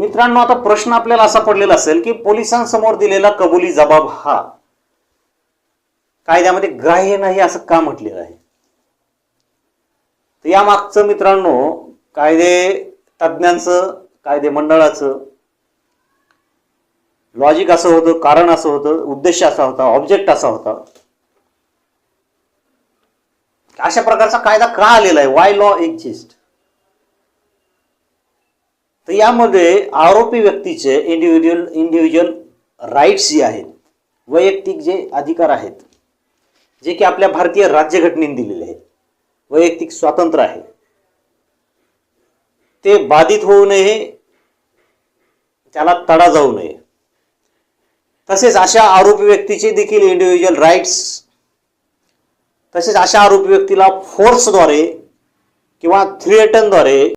मित्रांनो आता प्रश्न आपल्याला असा पडलेला असेल की पोलिसांसमोर दिलेला कबुली जबाब हा कायद्यामध्ये ग्राह्य नाही असं का म्हटलेलं आहे? तर या मागचं मित्रांनो कायदे तज्ज्ञांचं कायदे मंडळाचं लॉजिक असं होतं कारण असं होतं उद्देश असा होता ऑब्जेक्ट असा होता. अशा प्रकारचा कायदा का आलेला आहे? वाय लॉ एक्झिस्ट तर यामध्ये आरोपी व्यक्तीचे इंडिव्हिज्युअल इंडिव्हिज्युअल राईट्स जे आहेत वैयक्तिक जे अधिकार आहेत जे की आपल्या भारतीय राज्यघटनेने दिलेले आहेत वैयक्तिक स्वातंत्र्य आहे ते बाधित होऊ नये त्याला तडा जाऊ नये. तसेच अशा आरोपी व्यक्तीचे देखील इंडिव्हिज्युअल राईट्स तसेच अशा आरोपी व्यक्तीला फोर्सद्वारे किंवा थ्रिएटनद्वारे